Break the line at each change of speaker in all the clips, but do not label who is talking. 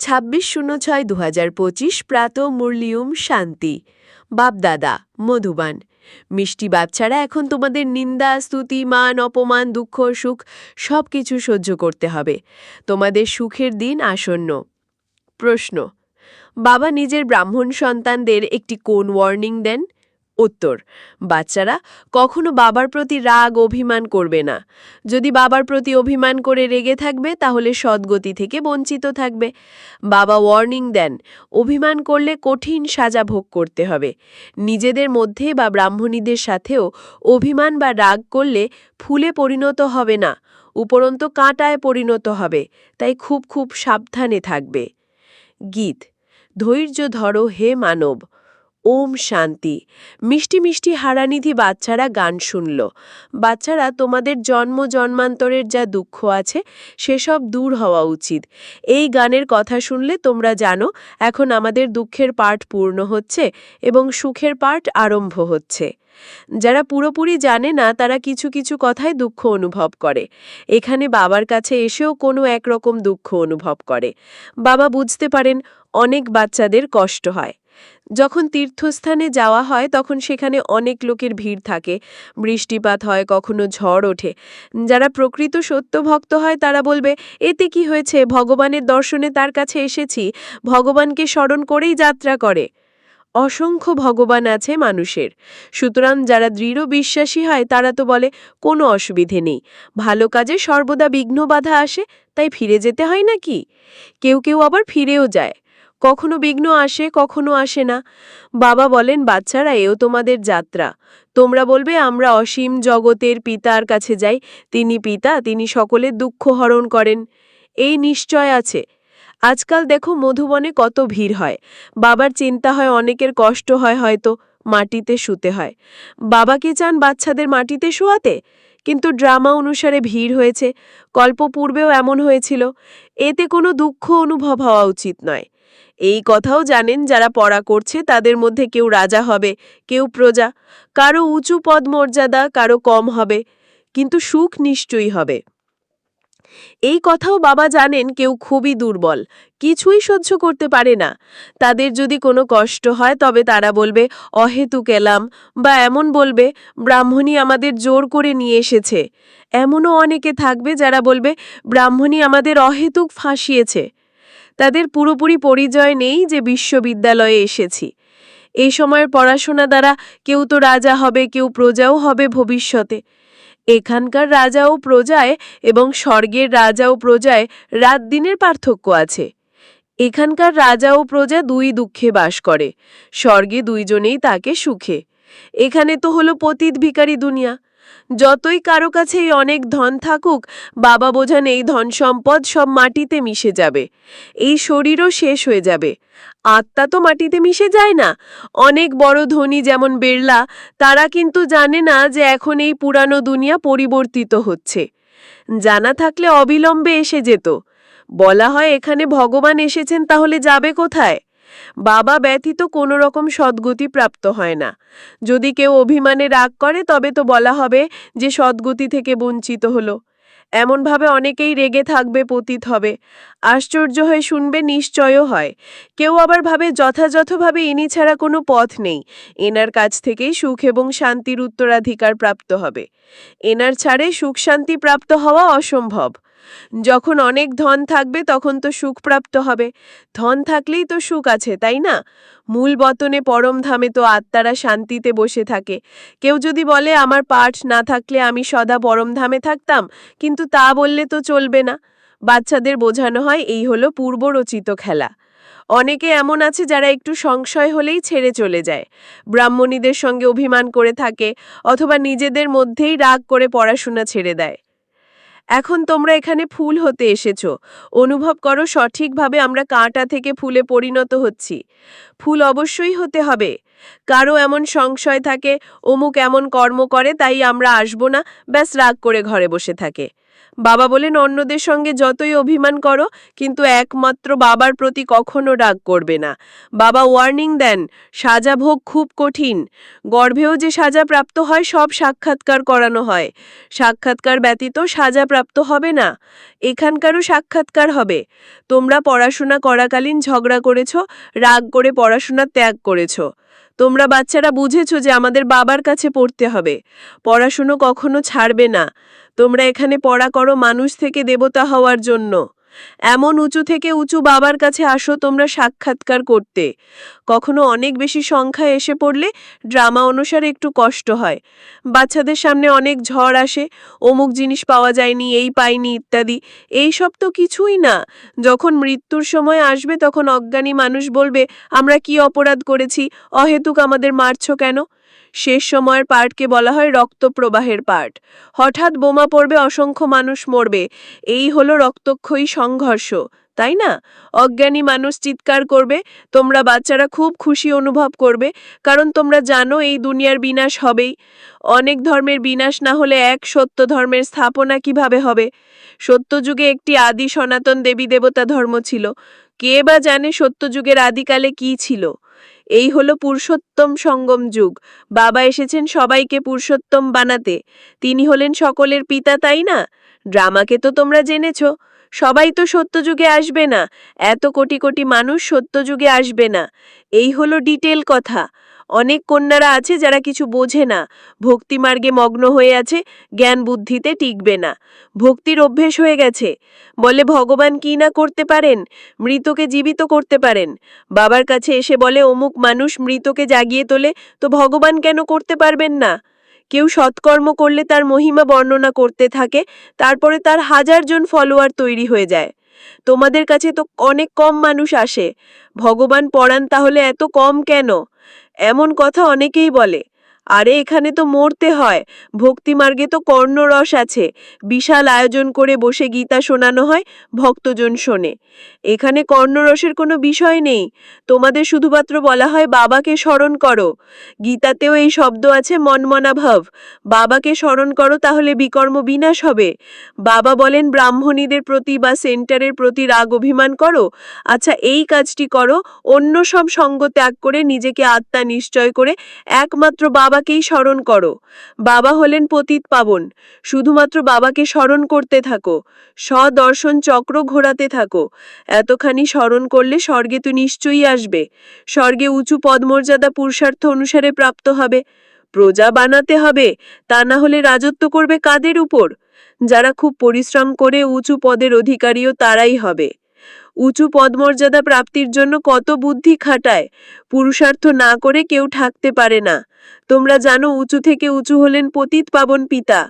ছাব্বিশ শূন্য ছয় দু হাজার পঁচিশ প্রাত মুরলিউম শান্তি। বাপদাদা, মধুবান। মিষ্টি বাচ্চারা এখন তোমাদের নিন্দা, স্তুতি, মান, অপমান, দুঃখ, সুখ সব কিছু সহ্য করতে হবে। তোমাদের সুখের দিন আসন্ন। প্রশ্ন, বাবা নিজের ব্রাহ্মণ সন্তানদের একটি কোন ওয়ার্নিং দেন? উত্তর, বাচ্চারা কখনো বাবার প্রতি রাগ, অভিমান করবে না। যদি বাবার প্রতি অভিমান করে রেগে থাকবে, তাহলে সদ্গতি থেকে বঞ্চিত থাকবে। বাবা ওয়ার্নিং দেন, অভিমান করলে কঠিন সাজা ভোগ করতে হবে। নিজেদের মধ্যে বা ব্রাহ্মণীদের সাথেও অভিমান বা রাগ করলে ফুলে পরিণত হবে না, উপরন্ত কাঁটায় পরিণত হবে, তাই খুব খুব সাবধানে থাকবে। গীত, ধৈর্য ধরো হে মানব ওম শান্তি। মিষ্টি মিষ্টি হারানিধি বাচ্চারা গান শুনল। বাচ্চারা, তোমাদের জন্ম জন্মান্তরের যা দুঃখ আছে, সেসব দূর হওয়া উচিত। এই গানের কথা শুনলে তোমরা জানো, এখন আমাদের দুঃখের পাঠ পূর্ণ হচ্ছে এবং সুখের পাঠ আরম্ভ হচ্ছে। যারা পুরোপুরি জানে না, তারা কিছু কিছু কথায় দুঃখ অনুভব করে। এখানে বাবার কাছে এসেও কোনো একরকম দুঃখ অনুভব করে। বাবা বুঝতে পারেন, অনেক বাচ্চাদের কষ্ট হয়। যখন তীর্থস্থানে যাওয়া হয়, তখন সেখানে অনেক লোকের ভিড় থাকে। বৃষ্টিপাত হয়, কখনো ঝড় ওঠে। যারা প্রকৃত সত্য ভক্ত হয়, তারা বলবে, এতে কি হয়েছে? ভগবানের দর্শনে তার কাছে এসেছি। ভগবানকে স্মরণ করেই যাত্রা করে। অসংখ্য ভগবান আছে মানুষের। সুতরাং যারা দৃঢ় বিশ্বাসী হয়, তারা তো বলে, কোনো অসুবিধে নেই। ভালো কাজে সর্বদা বিঘ্ন বাধা আসে, তাই ফিরে যেতে হয় নাকি? কেউ কেউ আবার ফিরেও যায়। কখনো বিঘ্ন আসে, কখনো আসে না। বাবা বলেন, বাচ্চারা, এও তোমাদের যাত্রা। তোমরা বলবে, আমরা অসীম জগতের পিতার কাছে যাই। তিনি পিতা, তিনি সকলের দুঃখ হরণ করেন। এই নিশ্চয় আছে। আজকাল দেখো, মধুবনে কত ভিড় হয়। বাবার চিন্তা হয়, অনেকের কষ্ট হয় হয়তো মাটিতে শুতে হয়। বাবা কি চান বাচ্চাদের মাটিতে শোয়াতে? কিন্তু ড্রামা অনুসারে ভিড় হয়েছে। কল্প পূর্বেও এমন হয়েছিল। এতে কোনো দুঃখ অনুভব হওয়া উচিত নয়। এই কথাও জানেন যারা পড়া করছে তাদের মধ্যে কেউ রাজা হবে, কেউ প্রজা, কারও উঁচু পদ মর্যাদা, কারও কম হবে, কিন্তু সুখ নিশ্চয়ই হবে। এই কথাও বাবা জানেন কেউ খুবই দুর্বল, কিছুই সহ্য করতে পারে না। তাদের যদি কোনো কষ্ট হয় তবে তারা বলবে, অহেতুক এলাম বা এমন বলবে ব্রাহ্মণী আমাদের জোর করে নিয়ে এসেছে। এমনও অনেকে থাকবে যারা বলবে ব্রাহ্মণী আমাদের অহেতুক ফাঁসিয়েছে। তাদের পুরোপুরি পরিচয় নেই যে বিশ্ববিদ্যালয়ে এসেছি। এই সময়ের পড়াশোনা দ্বারা কেউ তো রাজা হবে, কেউ প্রজাও হবে ভবিষ্যতে। এখানকার রাজা ও প্রজায় এবং স্বর্গের রাজা ও প্রজায় রাত দিনের পার্থক্য আছে। এখানকার রাজা ও প্রজা দুই দুঃখে বাস করে, স্বর্গে দুইজনেই তাকে সুখে। এখানে তো হলো পতিত ভিকারি দুনিয়া। যতই কারও কাছেই অনেক ধন থাকুক, বাবা বোঝান এই ধন সম্পদ সব মাটিতে মিশে যাবে। এই শরীরও শেষ হয়ে যাবে। আত্মা তো মাটিতে মিশে যায় না। অনেক বড় ধনী যেমন বেরলা তারা কিন্তু জানে না যে এখন এই পুরানো দুনিয়া পরিবর্তিত হচ্ছে। জানা থাকলে অবিলম্বে এসে যেত। বলা হয় এখানে ভগবান এসেছেন তাহলে যাবে কোথায়? বাবা ব্যতীত কোনো রকম সদ্গতি প্রাপ্ত হয় না। যদি কেউ অভিমানে রাগ করে, তবে তো বলা হবে যে সদ্গতি থেকে বঞ্চিত হলো। এমনভাবে অনেকেই রেগে থাকবে, পতিত হবে। আশ্চর্য হয়ে শুনবে, নিশ্চয়ও হয়। কেউ আবার ভাবে, যথাযথভাবে ইনি ছাড়া কোনো পথ নেই। এনার কাছ থেকেই সুখ এবং শান্তির উত্তরাধিকার প্রাপ্ত হবে। এনার ছাড়ে সুখ শান্তি প্রাপ্ত হওয়া অসম্ভব। যখন অনেক ধন থাকবে তখন তো সুখ প্রাপ্ত হবে। ধন থাকলেই তো সুখ আছে, তাই না? মূল বতনে পরম ধামে তো আত্মারা শান্তিতে বসে থাকে। কেউ যদি বলে, আমার পাঠ না থাকলে আমি সদা পরম ধামে থাকতাম, কিন্তু তা বললে তো চলবে না। বাচ্চাদের বোঝানো হয়, এই হলো পূর্বরচিত খেলা। অনেকে এমন আছে যারা একটু সংশয় হলেই ছেড়ে চলে যায়। ব্রাহ্মণীদের সঙ্গে অভিমান করে থাকে, অথবা নিজেদের মধ্যেই রাগ করে পড়াশোনা ছেড়ে দেয়। এখন তোমরা এখানে ফুল হতে এসেছ। অনুভব করো সঠিকভাবে আমরা কাঁটা থেকে ফুলে পরিণত হচ্ছি। ফুল অবশ্যই হতে হবে। কারও এমন সংশয় থাকে, অমুক এমন কর্ম করে, তাই আমরা আসব না, ব্যাস রাগ করে ঘরে বসে থাকে। বাবা বলেন, অন্যদের সঙ্গে যতই অভিমান করো, কিন্তু একমাত্র বাবার প্রতি কখনো রাগ করবে না। বাবা ওয়ার্নিং দেন, সাজা ভোগ খুব কঠিন। গর্ভেও যে সাজা প্রাপ্ত হয়, সব সাক্ষাৎকার করানো হয়। সাক্ষাৎকার ব্যতীত সাজা প্রাপ্ত হবে না। এখানকারও সাক্ষাৎকার হবে। তোমরা পড়াশোনা করাকালীন ঝগড়া করেছ, রাগ করে পড়াশোনা ত্যাগ করেছ। তোমরা বাচ্চারা বুঝেছ যে আমাদের বাবার কাছে পড়তে হবে। পড়াশুনো কখনো ছাড়বে না। তোমরা এখানে পড়া করো মানুষ থেকে দেবতা হওয়ার জন্য। এমন উঁচু থেকে উঁচু বাবার কাছে আসো তোমরা সাক্ষাৎকার করতে। কখনো অনেক বেশি সংখ্যা এসে পড়লে ড্রামা অনুসারে একটু কষ্ট হয়। বাচ্চাদের সামনে অনেক ঝড় আসে, অমুক জিনিস পাওয়া যায়নি, এই পাইনি ইত্যাদি। এই সব তো কিছুই না। যখন মৃত্যুর সময় আসবে তখন অজ্ঞানী মানুষ বলবে, আমরা কি অপরাধ করেছি? অহেতুক আমাদের মারছ কেন? শেষ সময়ের পার্টকে বলা হয় রক্তপ্রবাহের পার্ট। হঠাৎ বোমা পড়বে, অসংখ্য মানুষ মরবে। এই হলো রক্তক্ষয়ী সংঘর্ষ, তাই না? অজ্ঞানী মানুষ চিৎকার করবে, তোমরা বাচ্চারা খুব খুশি অনুভব করবে, কারণ তোমরা জানো এই দুনিয়ার বিনাশ হবেই। অনেক ধর্মের বিনাশ না হলে এক সত্য ধর্মের স্থাপনা কীভাবে হবে? সত্যযুগে একটি আদি সনাতন দেবী দেবতা ধর্ম ছিল। কে বা জানে সত্যযুগের আদিকালে কি ছিল? এই হলো পুরুষোত্তম সঙ্গম যুগ। বাবা এসেছেন সবাইকে পুরুষোত্তম বানাতে। তিনি হলেন সকলের পিতা, তাই না? ড্রামাকে তো তোমরা জেনেছ। সবাই তো সত্যযুগে আসবে না। এত কোটি কোটি মানুষ সত্যযুগে আসবে না। এই হলো ডিটেল কথা। অনেক কন্যারা আছে যারা কিছু বোঝে না। ভক্তিমার্গে মগ্ন হয়ে আছে, জ্ঞান বুদ্ধিতে টিকবে না। ভক্তির অভ্যেস হয়ে গেছে। বলে, ভগবান কি না করতে পারেন? মৃতকে জীবিত করতে পারেন? বাবার কাছে এসে বলে, অমুক মানুষ মৃতকে জাগিয়ে তোলে, তো ভগবান কেন করতে পারবেন না? কেউ সৎকর্ম করলে তার মহিমা বর্ণনা করতে থাকে, তারপরে তার হাজার জন ফলোয়ার তৈরি হয়ে যায়। তোমাদের কাছে তো অনেক কম মানুষ আসে। ভগবান পড়ান তাহলে এত কম কেন? এমন কথা অনেকেই বলে। আরে এখানে তো মরতে হয়। ভক্তিমার্গে তো কর্ণরস আছে। বিশাল আয়োজন করে বসে গীতা শোনানো হয়, ভক্তজন শোনে। এখানে কর্ণরসের কোনো বিষয় নেই। তোমাদের শুধুমাত্র বলা হয়, বাবাকে স্মরণ করো। গীতাতেও এই শব্দ আছে মনমনা ভাব বাবাকে স্মরণ করো, তাহলে বিকর্ম বিনাশ হবে। বাবা বলেন, ব্রাহ্মণীদের প্রতি বা সেন্টারের প্রতি রাগ অভিমান করো। আচ্ছা এই কাজটি করো। অন্য সব সঙ্গ ত্যাগ করে নিজেকে আত্মা নিশ্চয় করে একমাত্র বাবাকেই স্মরণ করো। বাবা হলেন পতিত পাবন। শুধুমাত্র বাবাকে স্মরণ করতে থাকো। স্বদর্শন চক্র ঘোরাতে থাকো। এতখানি স্মরণ করলে স্বর্গে তো নিশ্চয়ই আসবে। স্বর্গে উঁচু পদমর্যাদা পুরুষার্থ অনুসারে প্রাপ্ত হবে। প্রজা বানাতে হবে। তা না হলে রাজত্ব করবে কাদের উপর? যারা খুব পরিশ্রম করে উঁচু পদের অধিকারীও তারাই হবে। উঁচু পদমর্যাদা প্রাপ্তির জন্য কত বুদ্ধি খাটায়। পুরুষার্থ না করে কেউ থাকতে পারে না। তোমরা জানো উঁচু থেকে উঁচু হলেন পতিত পাবন পিতা।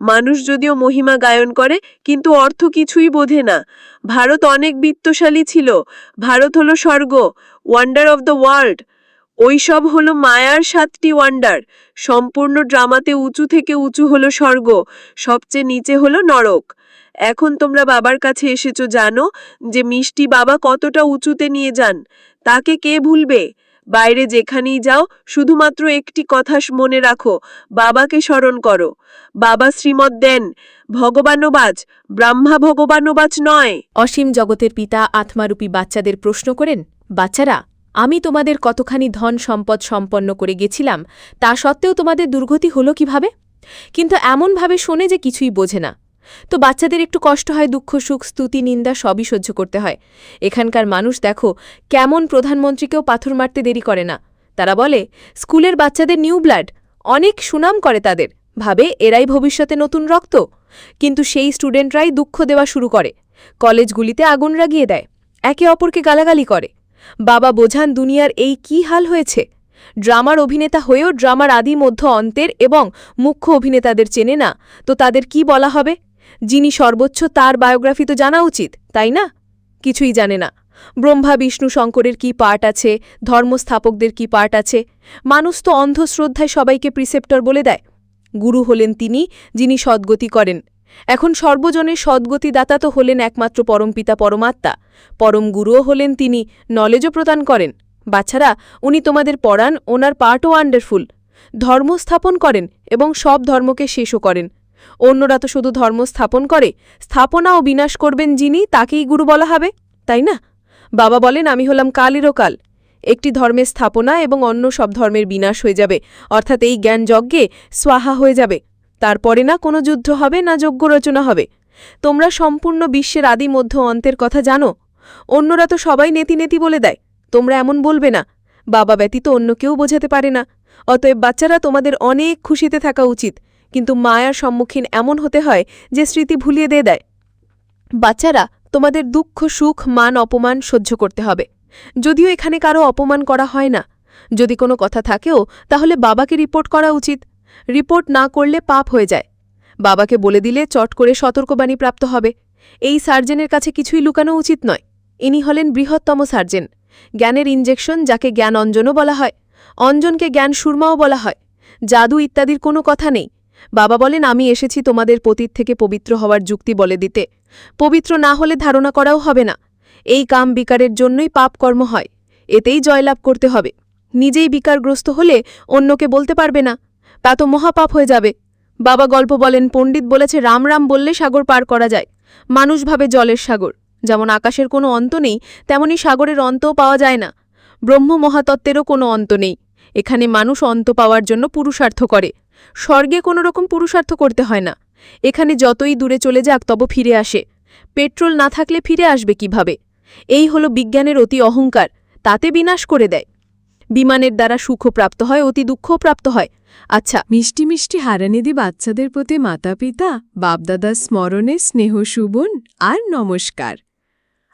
মানুষ যদিও মহিমা গায়ন করে, কিন্তু অর্থ কিছুই বোঝে না। ভারত অনেক বিত্তশালী ছিল। ভারত হলো স্বর্গ ওয়ান্ডার অফ দ্য ওয়ার্ল্ড ওইসব হলো মায়ার সাতটি ওয়ান্ডার সম্পূর্ণ ড্রামাতে উঁচু থেকে উঁচু হলো স্বর্গ, সবচেয়ে নিচে হলো নরক। এখন তোমরা বাবার কাছে এসেছ জানো যে মিষ্টি বাবা কতটা উঁচুতে নিয়ে যান। তাকে কে ভুলবে? বাইরে যেখানেই যাও, শুধুমাত্র একটি কথা মনে রাখো, বাবাকে স্মরণ করো। বাবা শ্রীমদ দেন, ভগবানবাজ, ব্রাহ্মা ভগবানবাজ নয়।
অসীম জগতের পিতা আত্মারূপী বাচ্চাদের প্রশ্ন করেন, বাচ্চারা, আমি তোমাদের কতখানি ধন সম্পদ সম্পন্ন করে গেছিলাম, তা সত্ত্বেও তোমাদের দুর্গতি হলো কীভাবে? কিন্তু এমনভাবে শোনে যে কিছুই বোঝে না। তো বাচ্চাদের একটু কষ্ট হয়, দুঃখ, সুখ, স্তুতি, নিন্দা সবই সহ্য করতে হয়। এখানকার মানুষ দেখো, কেমন প্রধানমন্ত্রীকেও পাথর মারতে দেরি করে না। তারা বলে, স্কুলের বাচ্চাদের নিউ ব্লাড, অনেক সুনাম করে তাদের। ভাবে, এরাই ভবিষ্যতে নতুন রক্ত। কিন্তু সেই স্টুডেন্টরাই দুঃখ দেওয়া শুরু করে। কলেজগুলিতে আগুন লাগিয়ে দেয়, একে অপরকে গালাগালি করে। বাবা বোঝান, দুনিয়ার এই কি হাল হয়েছে? ড্রামার অভিনেতা হয়েও ড্রামার আদি মধ্য অন্তের এবং মুখ্য অভিনেতাদের চেনে না, তো তাদের কি বলা হবে? যিনি সর্বোচ্চ তার বায়োগ্রাফি তো জানা উচিত, তাই না? কিছুই জানে না। ব্রহ্মা, বিষ্ণু, শঙ্করের কি পার্ট আছে? ধর্মস্থাপকদের কি পার্ট আছে? মানুষ তো অন্ধশ্রদ্ধায় সবাইকে প্রিসেপ্টর বলে দেয়। গুরু হলেন তিনি, যিনি সদ্গতি করেন। এখন সর্বজনের সদ্গতিদাতা তো হলেন একমাত্র পরমপিতা পরমাত্মা। পরম গুরুও হলেন তিনি, নলেজও প্রদান করেন। বাচ্চারা, উনি তোমাদের পড়ান, ওনার পার্টও ওয়ান্ডারফুল ধর্ম স্থাপন করেন এবং সব ধর্মকে শেষও করেন। অন্যরা তো শুধু ধর্ম স্থাপন করে, স্থাপনা ও বিনাশ করবেন যিনি, তাকেই গুরু বলা হবে, তাই না? বাবা বলেন, আমি হলাম কালেরও কাল। একটি ধর্মের স্থাপনা এবং অন্য সব ধর্মের বিনাশ হয়ে যাবে, অর্থাৎ এই জ্ঞান যজ্ঞে স্বাহা হয়ে যাবে। তারপরে না কোনো যুদ্ধ হবে, না যজ্ঞ রচনা হবে। তোমরা সম্পূর্ণ বিশ্বের আদি, মধ্য অন্তের কথা জানো। অন্যরা তো সবাই নেতি নেতি বলে দেয়, তোমরা এমন বলবে না। বাবা ব্যতীত অন্য কেউ বোঝাতে পারে না। অতএব বাচ্চারা তোমাদের অনেক খুশিতে থাকা উচিত। কিন্তু মায়ার সম্মুখীন এমন হতে হয় যে স্মৃতি ভুলিয়ে দিয়ে দেয়। বাচ্চারা, তোমাদের দুঃখ, সুখ, মান, অপমান সহ্য করতে হবে। যদিও এখানে কারও অপমান করা হয় না। যদি কোনো কথা থাকেও, তাহলে বাবাকে রিপোর্ট করা উচিত। রিপোর্ট না করলে পাপ হয়ে যায়। বাবাকে বলে দিলে চট করে সতর্কবাণী প্রাপ্ত হবে। এই সার্জেনের কাছে কিছুই লুকানো উচিত নয়। ইনি হলেন বৃহত্তম সার্জেন। জ্ঞানের ইঞ্জেকশন যাকে জ্ঞান অঞ্জনও বলা হয়। অঞ্জনকে জ্ঞান সুরমাও বলা হয়। জাদু ইত্যাদির কোনো কথা নেই। বাবা বলেন, আমি এসেছি তোমাদের পতীত থেকে পবিত্র হওয়ার যুক্তি বলে দিতে। পবিত্র না হলে ধারণা করাও হবে না। এই কাম বিকারের জন্যই পাপ কর্ম হয়। এতেই জয়লাভ করতে হবে। নিজেই বিকারগ্রস্ত হলে অন্যকে বলতে পারবে না। তা তো মহাপাপ হয়ে যাবে। বাবা গল্প বলেন, পণ্ডিত বলেছে, রাম রাম বললে সাগর পার করা যায়। মানুষ ভাবে জলের সাগর। যেমন আকাশের কোনো অন্ত নেই, তেমনি সাগরের অন্তও পাওয়া যায় না। ব্রহ্ম মহাতত্ত্বেরও কোনো অন্ত নেই। এখানে মানুষ অন্ত পাওয়ার জন্য পুরুষার্থ করে। স্বর্গে কোনো রকম পুরুষার্থ করতে হয় না। এখানে যতই দূরে চলে যাক, তব ফিরে আসে। পেট্রোল না থাকলে ফিরে আসবে কীভাবে? এই হল বিজ্ঞানের অতি অহংকার, তাতে বিনাশ করে দেয়। বিমানের দ্বারা সুখও প্রাপ্ত হয়, অতি দুঃখও প্রাপ্ত হয়। আচ্ছা
মিষ্টি মিষ্টি হারানিধি বাচ্চাদের প্রতি মাতা পিতা বাপদাদার স্মরণে স্নেহ সুবন আর নমস্কার।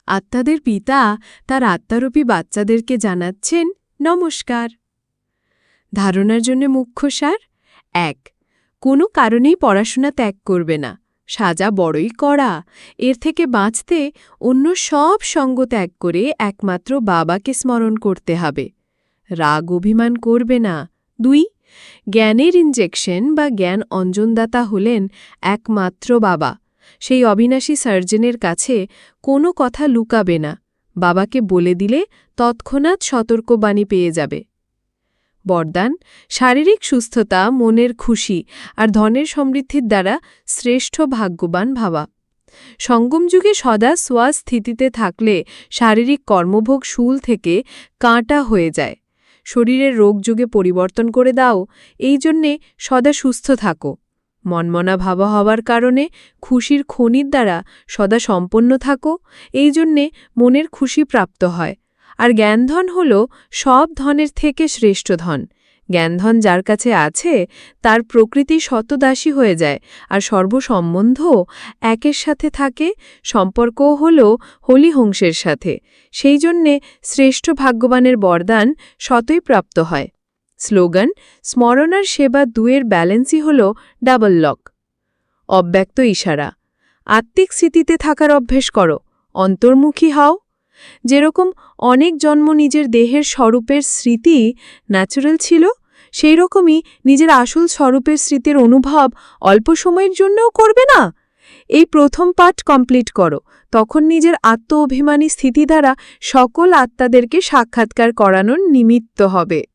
আত্মাদের পিতা তার আত্মারূপী বাচ্চাদেরকে জানাচ্ছেন, নমস্কার। ধারণার জন্য মুখ্য সার এক। কোনো কারণেই পড়াশোনা ত্যাগ করবে না। সাজা বড়ই করা এর থেকে বাঁচতে অন্য সব সঙ্গ ত্যাগ করে একমাত্র বাবাকে স্মরণ করতে হবে। রাগ অভিমান করবে না। দুই, জ্ঞানের ইঞ্জেকশন বা জ্ঞান অঞ্জনদাতা হলেন একমাত্র বাবা। সেই অবিনাশী সার্জেনের কাছে কোনো কথা লুকাবে না। বাবাকে বলে দিলে তৎক্ষণাৎ সতর্কবাণী পেয়ে যাবে। বরদান, শারীরিক সুস্থতা, মনের খুশি আর ধনের সমৃদ্ধির দ্বারা শ্রেষ্ঠ ভাগ্যবান ভাবা। সঙ্গম যুগে সদা স্থিতিতে থাকলে শারীরিক কর্মভোগ শুল থেকে কাঁটা হয়ে যায়। শরীরের রোগযুগে পরিবর্তন করে দাও, এই জন্যে সদা সুস্থ থাকো। মনমনা ভাবা হওয়ার কারণে খুশির খনির দ্বারা সদা সম্পন্ন থাকো, এই জন্যে মনের খুশি প্রাপ্ত হয়। আর জ্ঞানধন হল সব ধনের থেকে শ্রেষ্ঠ ধন। জ্ঞানধন যার কাছে আছে, তার প্রকৃতি শতদাসী হয়ে যায়, আর সর্বসম্বন্ধ একের সাথে থাকে, সম্পর্কও হল হলিহংসের সাথে। সেই জন্যে শ্রেষ্ঠ ভাগ্যবানের বরদান শতই প্রাপ্ত হয়। স্লোগান, স্মরণার সেবা দুয়ের ব্যালেন্সই হল ডাবল লক। অব্যক্ত ইশারা, আত্মিক স্থিতিতে থাকার অভ্যেস করো, অন্তর্মুখী হও যেরকম অনেক জন্ম নিজের দেহের স্বরূপের স্মৃতি ন্যাচারাল ছিল সেই রকমই নিজের আসল স্বরূপের স্মৃতির অনুভব অল্প সময়ের জন্যও করবে না? এই প্রথম পাঠ কমপ্লিট করো। তখন নিজের আত্ম অভিমানী স্থিতি দ্বারা সকল আত্মাদেরকে সাক্ষাৎকার করানোর নিমিত্ত হবে।